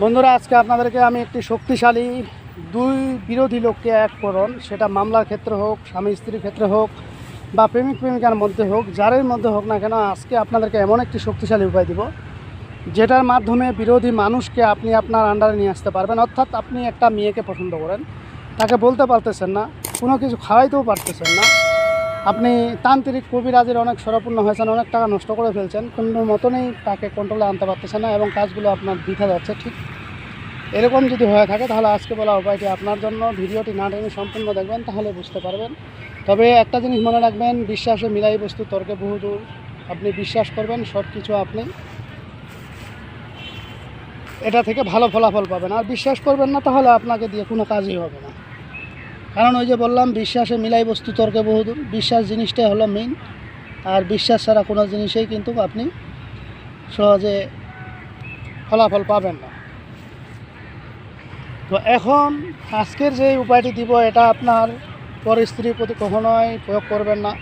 বন্ধুরা, আজকে আপনাদেরকে আমি একটি শক্তিশালী দুই বিরোধী লোককে এক করণ, সেটা মামলার ক্ষেত্রে হোক, স্বামী স্ত্রীর ক্ষেত্রে হোক, বা প্রেমিক প্রেমিকার মধ্যে হোক, যারের মধ্যে হোক না কেন, আজকে আপনাদেরকে এমন একটি শক্তিশালী উপায় দিব, যেটার মাধ্যমে বিরোধী মানুষকে আপনি আপনার আন্ডারে নিয়ে আসতে পারবেন। অর্থাৎ আপনি একটা মেয়েকে পছন্দ করেন, তাকে বলতে পারতেছেন না, কোনো কিছু খাওয়াইতেও পারতেছেন না আপনি তান্ত্রিক কবিরাজের অনেক সরপূর্ণ হয়েছেন, অনেক টাকা নষ্ট করে ফেলছেন, কোনো মতনই তাকে কন্ট্রোলে আনতে পারতেছেন না এবং কাজগুলো আপনার বৃথা যাচ্ছে, ঠিক? এরকম যদি হয়ে থাকে তাহলে আজকে বলা উপায়টি আপনার জন্য। ভিডিওটি না টেনে সম্পূর্ণ দেখবেন, তাহলে বুঝতে পারবেন। তবে একটা জিনিস মনে রাখবেন, বিশ্বাসে মিলাই বস্তু তর্কে বহুদূর আপনি বিশ্বাস করবেন সব কিছু আপনি। এটা থেকে ভালো ফলাফল পাবেন। আর বিশ্বাস করবেন না তাহলে আপনাকে দিয়ে কোনো কাজই হবে না। কারণ ওই যে বললাম, বিশ্বাসে মিলাই বস্তু তর্কে বহুদূর বিশ্বাস জিনিসটাই হলো মেইন আর বিশ্বাস ছাড়া কোনো জিনিসেই কিন্তু আপনি সহজে ফলাফল পাবেন না। তো এখন আজকের যে উপায়টি দিব, এটা আপনার পর স্ত্রীর প্রতি কখনোই প্রয়োগ করবেন না।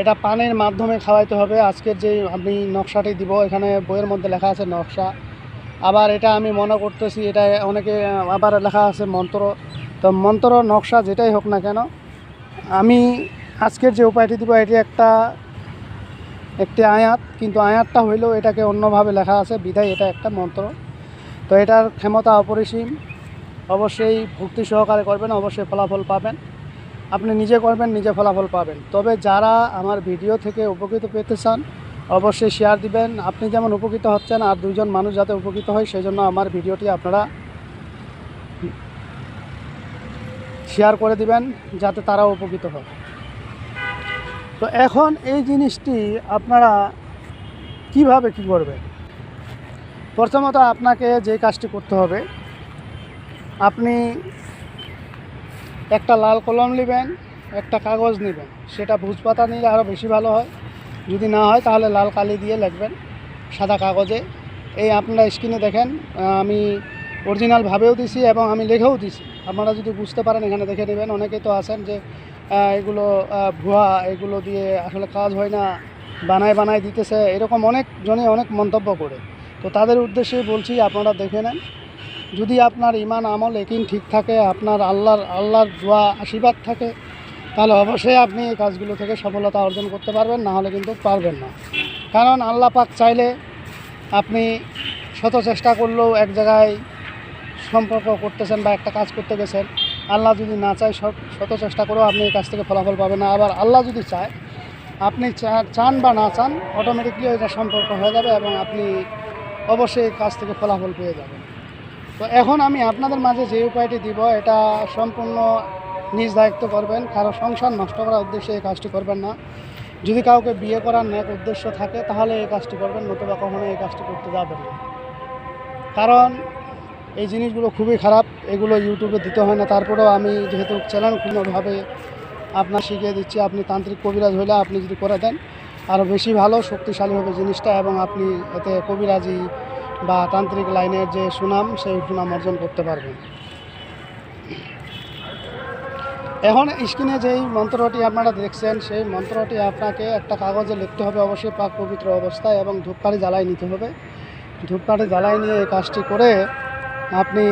এটা পানির মাধ্যমে খাওয়াইতে হবে। আজকের যে আমি নকশাটি দিব, এখানে বইয়ের মধ্যে লেখা আছে নকশা। আবার এটা আমি মনে করতেছি, এটা অনেকে আবার লেখা আছে মন্ত্র। তো মন্ত্র, নকশা যেটাই হোক না কেন, আমি আজকের যে উপায়টি দিব, এটি একটা, একটি আয়াত, কিন্তু আয়াতটা হইলেও এটাকে অন্যভাবে লেখা আছে, বিধায় এটা একটা মন্ত্র। তো এটার ক্ষমতা অপরিসীম, অবশ্যই ভক্তি সহকারে করবেন, অবশ্যই ফলাফল পাবেন। আপনি নিজে করবেন, নিজে ফলাফল পাবেন। তবে যারা আমার ভিডিও থেকে উপকৃত পেতে চান, অবশ্যই শেয়ার দিবেন। আপনি যেমন উপকৃত হচ্ছেন, আর দুজন মানুষ যাতে উপকৃত হয় সেই জন্য আমার ভিডিওটি আপনারা শেয়ার করে দিবেন যাতে তারাও উপকৃত হয়। তো এখন এই জিনিসটি আপনারা কীভাবে কি করবেন? প্রথমত আপনাকে যে কাজটি করতে হবে, আপনি একটা লাল কলম নেবেন, একটা কাগজ নেবেন, সেটা ভুজ পাতা নিলে আরও বেশি ভালো হয়। যদি না হয় তাহলে লাল কালি দিয়ে লিখবেন সাদা কাগজে। এই আপনারা স্ক্রিনে দেখেন আমি অরিজিনালভাবেও দিছি এবং আমি লেখেও দিছি। আপনারা যদি বুঝতে পারেন, এখানে দেখে নেবেন। অনেকেই তো আছেন যে এগুলো ভুয়া, এগুলো দিয়ে আসলে কাজ হয় না, বানায় বানায় দিতেছে, এরকম অনেক জনে অনেক মন্তব্য করে। তো তাদের উদ্দেশ্যে বলছি, আপনারা দেখে নেন। যদি আপনার ইমান, আমল একিন ঠিক থাকে, আপনার আল্লাহর আল্লাহর দোয়া, আশীর্বাদ থাকে, তাহলে অবশ্যই আপনি এই কাজগুলো থেকে সফলতা অর্জন করতে পারবেন, না হলে কিন্তু পারবেন না। কারণ আল্লাহ পাক চাইলে আপনি শত চেষ্টা করলেও এক জায়গায় সম্পর্ক করতেছেন বা একটা কাজ করতে গেছেন, আল্লাহ যদি না চায় সব শত চেষ্টা করেও আপনি এই কাজ থেকে ফলাফল পাবেন না। আবার আল্লাহ যদি চায়, আপনি চান বা না চান অটোমেটিকলি এটা সম্পর্ক হয়ে যাবে এবং আপনি অবশ্যই এই কাজ থেকে ফলাফল পেয়ে যাবেন। তো এখন আমি আপনাদের মাঝে যে উপায়টি দিব, এটা সম্পূর্ণ নিজ দায়িত্ব করবেন, কারও সংসার নষ্ট করার উদ্দেশ্যে এই কাজটি করবেন না। যদি কাউকে বিয়ে করার ন্যাক উদ্দেশ্য থাকে, তাহলে এই কাজটি করবেন, নতুবা কখনো এই কাজটি করতে যাবেন না। কারণ এই জিনিসগুলো খুবই খারাপ, এগুলো ইউটিউবে দিতে হয় না। তারপরেও আমি যেহেতু চ্যানেল কোনোভাবে আপনার শিখিয়ে দিচ্ছি, আপনি তান্ত্রিক কবিরাজ হলে আপনি যদি করে দেন আরও বেশি ভালো, শক্তিশালী হবে জিনিসটা এবং আপনি এতে কবিরাজি বা তান্ত্রিক লাইনের যে সুনাম, সেই সুনাম অর্জন করতে পারবেন। এখন স্ক্রিনে যেই মন্ত্রটি আপনারা দেখছেন, সেই মন্ত্রটি আপনাকে একটা কাগজে লিখতে হবে অবশ্যই, পাক পবিত্র অবস্থায় এবং ধূপকাঠি জ্বালাই নিতে হবে। ধূপকাঠি জ্বালাই নিয়ে এই কাজটি করে আপনি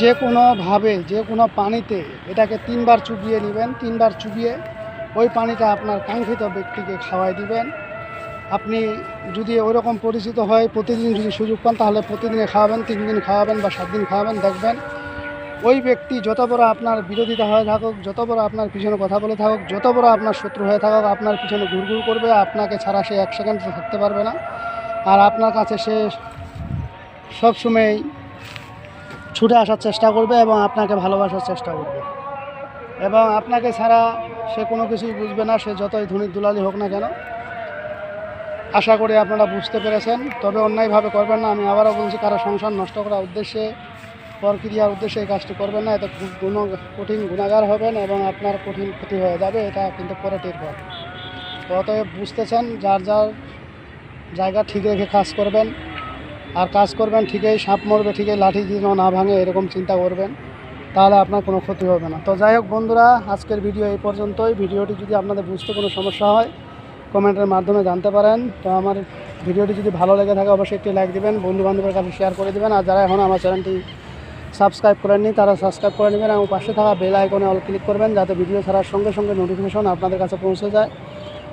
যে কোনোভাবে যে কোনো পানিতে এটাকে তিনবার চুবিয়ে নেবেন, তিনবার চুবিয়ে ওই পানিটা আপনার কাঙ্ক্ষিত ব্যক্তিকে খাওয়াই দিবেন। আপনি যদি ওইরকম পরিচিত হয়, প্রতিদিন যদি সুযোগ পান, তাহলে প্রতিদিনে খাওয়াবেন, তিন দিন খাওয়াবেন বা সাত দিন খাওয়াবেন, দেখবেন। ওই ব্যক্তি যত বড় আপনার বিরোধিতা হয়ে থাকুক, যত বড় আপনার পিছনে কথা বলে থাকুক, যত বড় আপনার শত্রু হয়ে থাকুক, আপনার পিছনে ঘুরঘুর করবে, আপনাকে ছাড়া সে এক সেকেন্ড থাকতে পারবে না। আর আপনার কাছে সে সবসময় ছুটে আসার চেষ্টা করবে এবং আপনাকে ভালোবাসার চেষ্টা করবে। এবং আপনাকে ছাড়া সে কোনো কিছুই বুঝবে না, সে যতই ধনী দুলালি হোক না কেন। আশা করি আপনারা বুঝতে পেরেছেন। তবে অন্যায়ভাবে করবেন না। আমি আবারও বলছি, কারও সংসার নষ্ট করার উদ্দেশ্যে, প্রক্রিয়ার উদ্দেশ্যে এই কাজটি করবেন না। এতে খুব গুণ কঠিন গুণাগার হবেন এবং আপনার কঠিন ক্ষতি হয়ে যাবে। এটা কিন্তু পরে টের পাবেন অতএব বুঝতেছেন, যার যার জায়গা ঠিক রেখে কাজ করবেন। আর কাজ করবেন, ঠিকই সাপ মরবে, ঠিকই লাঠি যেন না ভাঙে, এরকম চিন্তা করবেন, তাহলে আপনার কোনো ক্ষতি হবে না। তো যাই হোক বন্ধুরা, আজকের ভিডিও এই পর্যন্তই। ভিডিওটি যদি আপনাদের বুঝতে কোনো সমস্যা হয়, কমেন্টের মাধ্যমে জানতে পারেন। তো আমার ভিডিওটি যদি ভালো লেগে থাকে, অবশ্যই একটি লাইক দেবেন, বন্ধুবান্ধবের কাছে শেয়ার করে দেবেন। আর যারা এখন আমার চ্যানেলটি সাবস্ক্রাইব করেননি, তারা সাবস্ক্রাইব করে নেবেন। এবং পাশে থাকা বেল আইকনে অল ক্লিক করবেন, যাতে ভিডিও ছাড়ার সঙ্গে সঙ্গে নোটিফিকেশন আপনাদের কাছে পৌঁছে যায়।